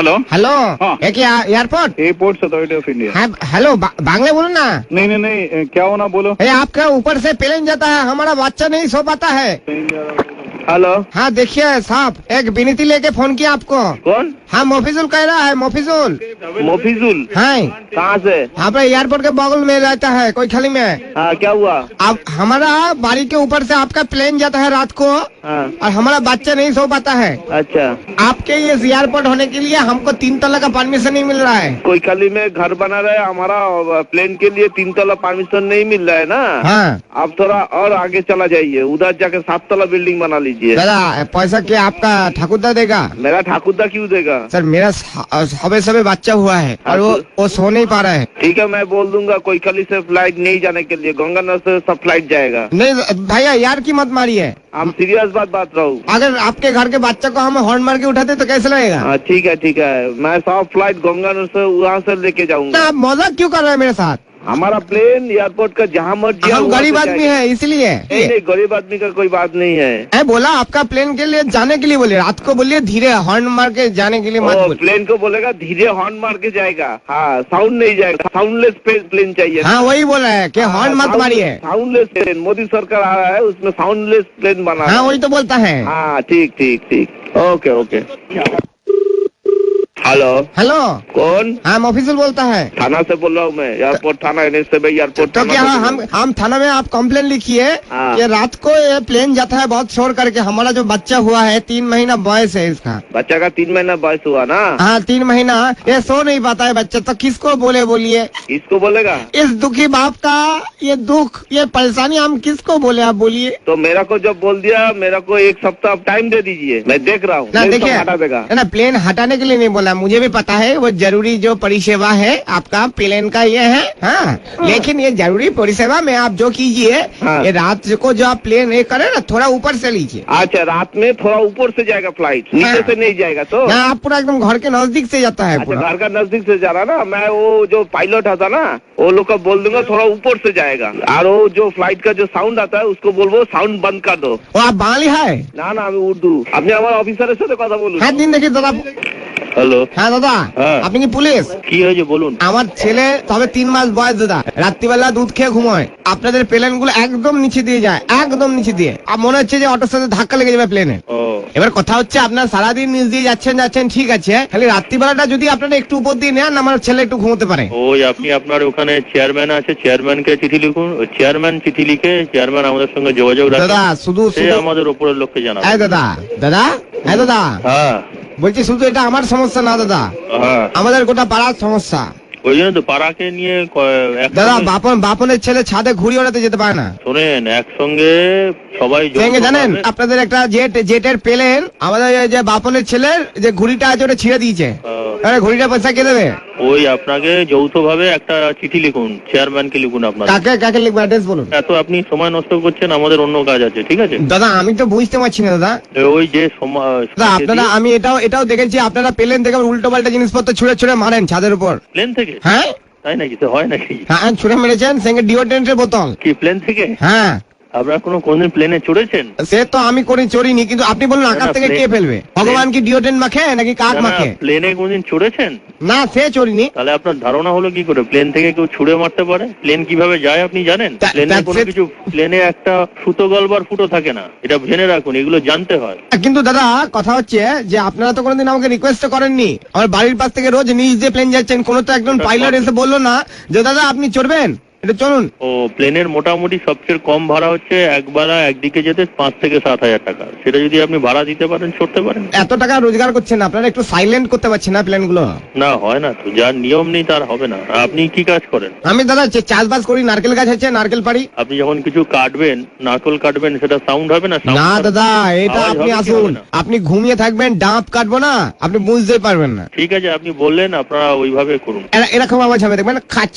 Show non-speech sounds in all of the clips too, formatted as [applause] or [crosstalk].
Hello hello हाँ। Airport airports authority of India हाँ hello बा- बांग्ला बोलो ना. नहीं नहीं नहीं क्या होना बोलो? ये आपका ऊपर से प्लेन जाता है हमारा बच्चा नहीं सो पाता है. हेलो हाँ देखिए साहब एक विनती लेके फ़ोन किया आपको। कौन? हाँ मोफिजुल कह रहा है मोफिजुल। मोफिजुल? हाँ कहाँ से? आपका एयरपोर्ट के बगल में रहता है कोई खाली में। हाँ क्या हुआ? अब हमारा बाड़ी के ऊपर से आपका प्लेन जाता है रात को हाँ। और हमारा बच्चा नहीं सो पाता है। अच्छा। आपके ये एयरपोर्ट होने के लिए हमको तीन तला का परमिशन नहीं मिल रहा है। कोई कली में घर बना रहे हमारा प्लेन के लिए तीन तला परमिशन नहीं मिल रहा है ना? हाँ। आप थोड़ा और आगे चला जाइए उधर जाके सात तला बिल्डिंग बना लीजिए। दादा पैसा क्या आपका ठाकुरदा देगा? मेरा ठाकुरदा क्यों देगा? सर मेरा सबे सबे बच्चा हुआ है और वो वो सो नहीं पा रहा है। ठीक है मैं बोल दूँगा कोई कली से फ़्लाइट नहीं जाने के लिए। गंगानगर से सब फ़्लाइट जाएगा। नहीं भैया यार की मत मारिए। हम सीरियस बात बात रहा। हूँ अगर आपके घर के बच्चा को हम हॉर्न मार के उठाते तो कैसे लगेगा? हाँ ठीक है ठीक है। मैं सब फ़्लाइट गंगानगर से वहाँ से लेके जाऊँगा। आप मज़ाक क्यों कर रहे हैं मेरे साथ? हमारा प्लेन एयरपोर्ट का जहाँ मर्ज़ी हम गरीब आदमी है इसलिए। नहीं नहीं गरीब आदमी का कोई बात नहीं है। मैं बोला आपका प्लेन के लिए जाने के लिए बोले रात को बोलिए धीरे हॉर्न मार के जाने के लिए मत बोले। प्लेन को बोलेगा धीरे हॉर्न मार के जाएगा। हाँ साउंड नहीं जाएगा साउंडलेस प्लेन चाहिए। हाँ वही बोला है की हॉर्न मत मारिए। साउंडलेस प्लेन मोदी सरकार आ रहा है उसमें साउंडलेस प्लेन बना हाँ। वही तो बोलता है। हाँ ठीक ठीक ठीक। Okay okay. हेलो हेलो कौन? हाँ ऑफिसर बोलता है। थाना से बोल रहा हूँ मैं एयरपोर्ट थाना एन से भाई एयरपोर्ट तो क्या हम हम थाना में आप कंप्लेन लिखिए हाँ। कि रात को ये प्लेन जाता है बहुत शोर करके हमारा जो बच्चा हुआ है तीन महीना बॉयस है इसका। बच्चा का तीन महीना बॉयस हुआ ना? हाँ तीन महीना ये सो नहीं पाता है बच्चा तो किसको बोले बोलिए? किसको बोलेगा? इस दुखी बाप का ये दुख ये परेशानी हम किसको बोले आप बोलिए। तो मेरा को जब बोल दिया मेरा को एक सप्ताह टाइम दे दीजिए मैं देख रहा हूँ। देखिए हटा देगा। ना प्लेन हटाने के लिए नहीं बोला मुझे भी पता है वो जरूरी जो परिसेवा है आपका प्लेन का ये है हाँ लेकिन ये जरूरी परिसेवा में आप जो कीजिए हाँ। ये रात को जो आप प्लेन ये करे ना थोड़ा ऊपर से लीजिए अच्छा रात में थोड़ा ऊपर से जाएगा फ्लाइट नीचे हाँ। से नहीं जाएगा तो ना आप पूरा एकदम घर के नजदीक से जाता है अच्छा पूरा घर का नजदीक से जा रहा ना मैं वो जो पायलट आता ना वो लोग को बोल दूंगा थोड़ा ऊपर से जाएगा और वो जो फ्लाइट का जो साउंड आता है उसको बोलबो साउंड बंद कर दो वो आप बांगली है না না আমি উর্দু আপনি আমার অফিসারের সাথে কথা বলুন হ্যাঁ দিন দেখি দাদা হ্যালো হ্যাঁ দাদা। হ্যাঁ। আপনি কি পুলিশ? কি হয়েছে বলুন। আমার ছেলে তবে তিন মাস বয়স দাদা। রাত্রিবেলা দুধ খেয়ে ঘুমোয়। আপনাদের প্লেনগুলো একদম নিচে দিয়ে যায় একদম নিচে দিয়ে। আর মনে হচ্ছে যে অটোর সাথে ধাক্কা লেগে যাবে প্লেনে। এবার কথা হচ্ছে আপনার সারাদিন নিচ দিয়ে যাচ্ছেন যাচ্ছেন ঠিক আছে। খালি রাত্রিবেলাটা যদি আপনারা একটু উপর দিয়ে নেন আমার ছেলে একটু ঘুমোতে পারে। ওই আপনি আপনার ওখানে চেয়ারম্যান আছে চেয়ারম্যানকে চিঠি লিখুন। চেয়ারম্যান চিঠি লিখে চেয়ারম্যান আমাদের সঙ্গে যোগাযোগ দাদা রাখে শুধু শুধু আমাদের উপরের লোককে জানাবে। হ্যাঁ দাদা দাদা হ্যাঁ দাদা। হ্যাঁ। বলছি শুধু এটা আমার সমস্যা না দাদা। হ্যাঁ। আমাদের গোটা পাড়ার সমস্যা। ওই জন্য তো পাড়াকে নিয়ে দাদা বাপন বাপনের ছেলে ছাদে ঘুড়ি ওড়াতে যেতে পারে না। শোনেন একসঙ্গে সবাই সঙ্গে জানেন আপনাদের একটা জেট জেটের পেলেন আমাদের যে বাপনের ছেলের যে ঘুড়িটা আছে ওটা ছিঁড়ে দিয়েছে। আরে ঘুড়িটা পয়সা কে দেবে? ওই আপনাকে যৌথভাবে একটা চিঠি লিখুন চেয়ারম্যানকে লিখুন আপনার কাকে কাকে লিখব অ্যাড্রেস বলুন। এত আপনি সময় নষ্ট করছেন আমাদের অন্য কাজ আছে ঠিক আছে? দাদা আমি তো বুঝতে পারছি না দাদা। ওই যে সময় দাদা আপনারা আমি এটাও এটাও দেখেছি আপনারা পেলেন থেকে উল্টো পাল্টা জিনিসপত্র ছুঁড়ে ছুঁড়ে মারেন ছাদের উপর। প্লেন থেকে? হ্যাঁ? তাই নাকি? তো হয় নাকি? হ্যাঁ ছুঁড়ে মেরেছেন সঙ্গে ডিওড্রেন্টের বোতল। কি প্লেন থেকে? হ্যাঁ। আপনারা কোনো কোনদিন প্লেনে চড়েছেন? সে তো আমি করে চড়িনি কিন্তু আপনি বলুন আকাশ থেকে কে ফেলবে? ভগবান কি ডিওড্রেন্ট মাখে নাকি কাক মাখে? প্লেনে কোনদিন চড়েছেন? না সে চড়িনি। তাহলে আপনার ধারণা হলো কি করে? প্লেন থেকে কেউ ছুড়ে মারতে পারে? প্লেন কীভাবে যায় আপনি জানেন? প্লেনে কোনো কিছু প্লেনে একটা সুতো গলবার ফুটো থাকে না। এটা জেনে রাখুন এগুলো জানতে হয়। কিন্তু দাদা কথা হচ্ছে যে আপনারা তো কোনোদিন আমাকে রিকোয়েস্ট করেননি। আমার বাড়ির পাশ থেকে রোজ নিচ দিয়ে প্লেন যাচ্ছেন। কোনো তো একজন পাইলট এসে বলল না যে দাদা আপনি চড়বেন? এটা চলুন। ও প্লেনের মোটামুটি সবচেয়ে কম ভাড়া হচ্ছে একবেলা একদিকে যেতে পাঁচ থেকে সাত হাজার টাকা। সেটা যদি আপনি ভাড়া দিতে পারেন ছড়তে পারেন। এত টাকা রোজগার করছেন আপনারা একটু সাইলেন্ট করতে পারছেন না প্লেনগুলো না হয় না তো যার নিয়ম নেই তার হবে না। আপনি কি কাজ করেন? আমি দাদা চাষবাস করি নারকেল গাছ আছে নারকেল পাড়ি। আপনি যখন কিছু কাটবেন নারকল কাটবেন সেটা সাউন্ড হবে না? না দাদা এটা আপনি আসুন। আপনি ঘুমিয়ে থাকবেন ডাঁপ কাটবো না আপনি বুঝতেই পারবেন না। ঠিক আছে আপনি বললেন আপনারা ওইভাবে করুন। এরকম আওয়াজ হবে দেখবেন খাচ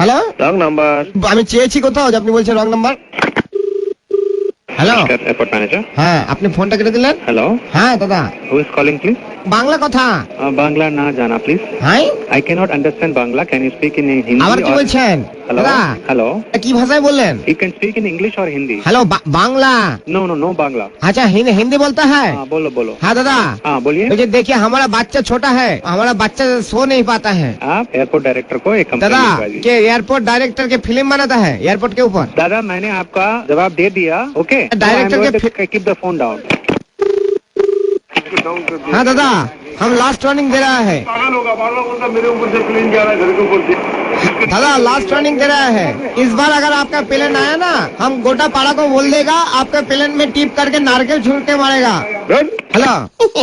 হ্যালো রং নাম্বার আমি চেয়েছি কোথাও যে আপনি বলছেন wrong number hello airport manager হ্যাঁ আপনি ফোনটা কেটে দিলেন? হ্যালো হ্যাঁ দাদা। Who is calling please Bangla কথা। বাংলা না জানা please hi I cannot understand Bangla. Can you speak in Hindi আবার কি বলছেন? Hello. দাদা Hello. কি ভাষায় বললেন You can speak in English or Hindi. Hello বা- Bangla No, no, no Bangla. अच्छा हिंदी हिंदी बोलता है हाँ बोलो बोलो हाँ दादा हाँ बोलिए मुझे देखिए हमारा बच्चा छोटा है हमारा बच्चा सो नहीं पाता है आप एयरपोर्ट डायरेक्टर को एक कंप्लेंट दादा लिखवा दीजिए के एयरपोर्ट डायरेक्टर के फिल्म बनाता है एयरपोर्ट के ऊपर दादा मैंने आपका जवाब दे दिया ओके Director के कीप द फोन डाउन हाँ दादा हम लास्ट वार्निंग दे रहा है पागल होगा पागल बोलता मेरे ऊपर से प्लेन जा रहा है घर के ऊपर से दादा लास्ट रनिंग दे रहा है। इस बार अगर आपका प्लेन आया ना हम गोटा पाड़ा को बोल देगा आपका प्लेन में टीप करके नारकेल छूट के मारेगा हेलो। [laughs]